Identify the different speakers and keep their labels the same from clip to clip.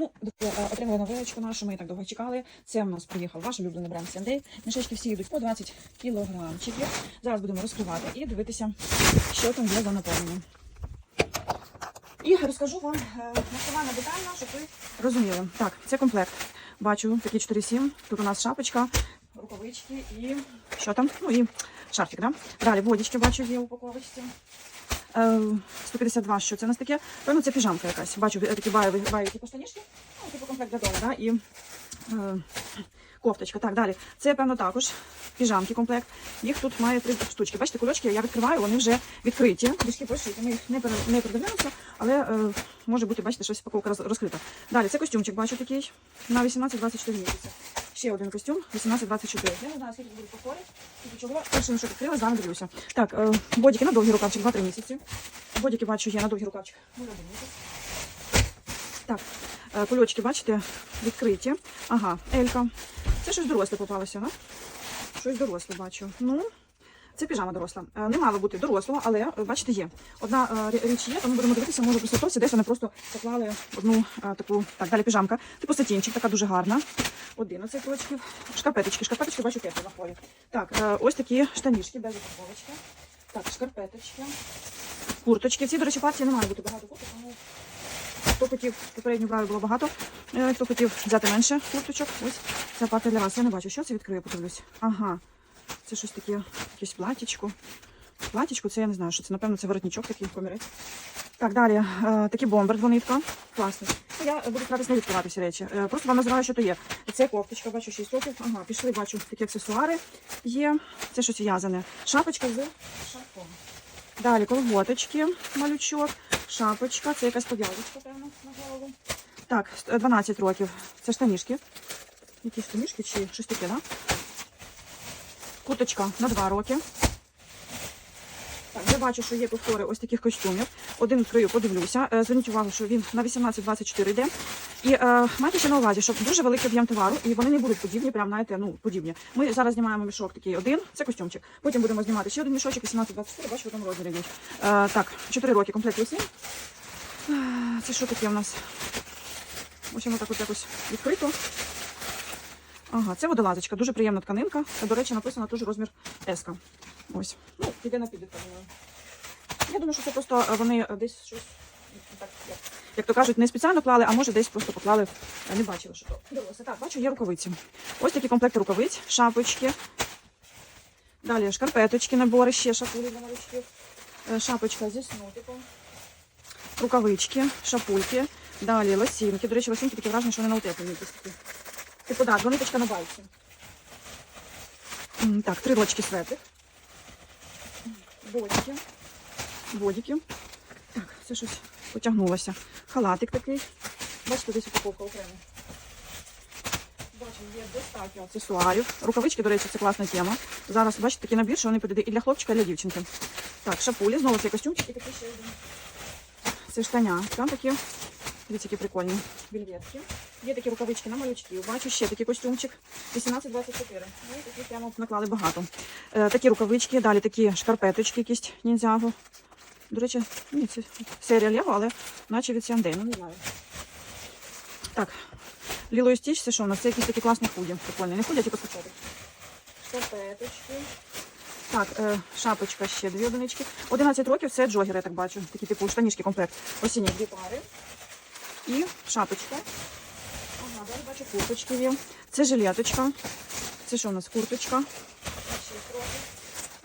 Speaker 1: Ну, е, отримали новиночку нашу, ми так довго чекали. Це в нас приїхав ваш улюблений бренд Сендей. Мішечки всі йдуть по 20 кілограмчиків. Зараз будемо розкривати і дивитися, що там є за наповнення. І розкажу вам е, максимально детально, щоб ви розуміли. Так, це комплект. Бачу такі 4,7. Тут у нас шапочка, рукавички і що там? Ну і шарфік, да? Далі водички бачу, є упаковочці. Е, 152, що це у нас таке? Певно, це піжамка якась. Бачу е, такі баєві, баєві типу ну, типу комплект для дому, да? і е, кофточка. Так, далі. Це, певно, також піжамки комплект. Їх тут має три штучки. Бачите, кульочки я відкриваю, вони вже відкриті. Трішки пошиті. Ми їх не, пере, не передивляємося, але е, може бути, бачите, щось упаковка розкрита. Далі, це костюмчик, бачу такий на 18-24 місяці. Ще один костюм, 18-24. Я не знаю, скільки буде чого. Перше, що відкрила, з дивлюся. Так, е, бодіки на довгий рукавчик, 2-3 місяці. Бодіки бачу, є на довгий рукавчик. Так, е, кульочки, бачите, відкриті. Ага, Елька. Це щось доросле попалося, да? Щось доросле бачу. Ну, це піжама доросла. Е, Не мало бути дорослого, але бачите, є. Одна е, річ є, тому будемо дивитися, може при сортовці десь вони просто поклали одну е, таку. Так, далі піжамка. Типу сатінчик, така дуже гарна. 11 рочків. Шкарпеточки. Шкарпеточки бачу теплі на полі. Так, ось такі штанішки без упаковочки. Так, шкарпеточки. Курточки. В цій, до речі, партії не має бути багато курток, тому хто хотів, попередню брали було багато. Хто хотів взяти менше курточок, ось ця партія для вас. Я не бачу, що це відкрию, подивлюсь. Ага, це щось таке, якесь платічко. Платічко, це я не знаю, що це. Напевно, це воротничок такий комірець. Так, далі. Е, такий бомбер, двонитка. Класний. Я буду старатися не відкривати всі речі. Е, просто вам називаю, що то є. Це кофточка, бачу 6 років. Ага, пішли, бачу, такі аксесуари є. Це щось в'язане. Шапочка з шарфом. Далі колготочки, малючок, шапочка, це якась пов'язочка, певно, на голову. Так, 12 років. Це штанішки. Які штанішки чи щось таке, да? Курточка на 2 роки. Так, я бачу, що є повтори ось таких костюмів. Один відкрию, подивлюся. Е, Зверніть увагу, що він на 18-24 йде. І е, майте ще на увазі, що дуже великий об'єм товару, і вони не будуть подібні, прям знаєте, ну подібні. Ми зараз знімаємо мішок такий один, це костюмчик. Потім будемо знімати ще один мішочок, 18-24, бачу, в одному розмірі. Е, так, 4 роки комплект весні. Е, Це що таке у нас? Ось воно так от якось відкрито. Ага, це водолазочка, дуже приємна тканинка. До речі, написано теж розмір S. Ось. Ну, піде на думаю. Я думаю, що це просто е, вони е, десь щось, як, то кажуть, не спеціально клали, а може десь просто поклали, е, не бачили, що то вдалося. Так, бачу, є рукавиці. Ось такі комплекти рукавиць, шапочки. Далі шкарпеточки, набори, ще шапулі для. Е, Шапочка зі снотиком. Рукавички, шапульки. Далі лосінки. До речі, лосінки такі вражені, що вони на утеплені якісь такі. Типу, так, вони точка на байці. Так, три рочки светик. Бодики. Бодики. Так, це щось потягнулося. Халатик такий. Бачите, десь упаковка окремо. Бачимо, є достатньо аксесуарів. Рукавички, до речі, це класна тема. Зараз, бачите, такий набір, що вони підійде і для хлопчика, і для дівчинки. Так, шапулі, знову цей костюмчик і такий ще один. Це штаня. Там такі, дивіться, які прикольні вельветки. Є такі рукавички на малючків. Бачу ще такий костюмчик. 18-24. Ну і такі прямо наклали багато. Е, такі рукавички, далі такі шкарпеточки якісь ніндзяго. До речі, ні, це серія Лего, але наче від Сяндей, ну не знаю. Так, Ліло і Стіч, це що у нас? Це якісь такі класні худі. Прикольні. Не худі, а типу. Шкарпеточки. Так, е, шапочка ще дві одинички. 11 років це джогери, я так бачу. Такі типу штанішки комплект. Осінні дві пари. І шапочка. Далі бачу курточки є. Це жилеточка. Це що у нас? Курточка.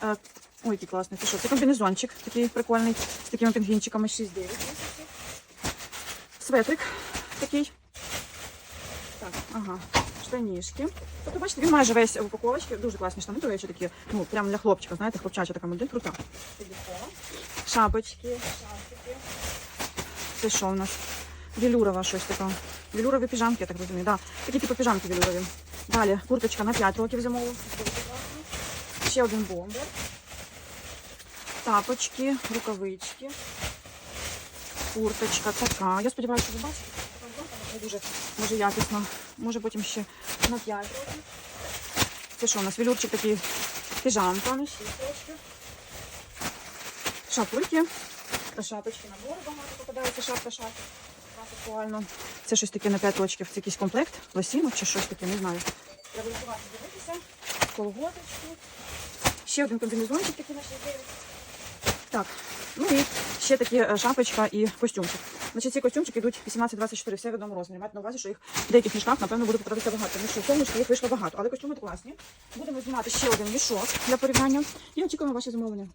Speaker 1: Е, ой, який класний. Це що? Це комбінезончик такий прикольний. З такими пінгвінчиками 6-9. Светрик такий. Так, ага. Штанішки. Тобто, бачите, він майже весь в упаковочці. Дуже класні штани, до речі, такі, ну, прям для хлопчика, знаєте, хлопчача така модель, крута. Шапочки, шапочки. Це що у нас? Велюрова щось така. Велюрові піжамки, я так розумію. Да. Такі типу піжамки велюрові. Далі курточка на 5 років зимову. Ще один бомбер. Тапочки, рукавички. Курточка така. Я сподіваюся, що ви бачите. Дуже може якісна. Може потім ще на 5 років. Це що у нас? Велюрчик такий піжамка на 6 років. Шапульки. Шапочки набори багато попадається. Шапка шапка. Актуально. Це щось таке на 5 років. Це якийсь комплект, лосінок чи щось таке, не знаю. Треба рахувати, дивитися. Колготочки. Ще один комбінезончик такий на 69. Так, ну і ще такі е, шапочка і костюмчик. Значить, ці костюмчики йдуть 18-24, все в одному розмірі. Майте на увазі, що їх в деяких мішках, напевно, буде попадатися багато. Тому що в що їх вийшло багато. Але костюми класні. Будемо знімати ще один мішок для порівняння. І очікуємо ваші замовлення.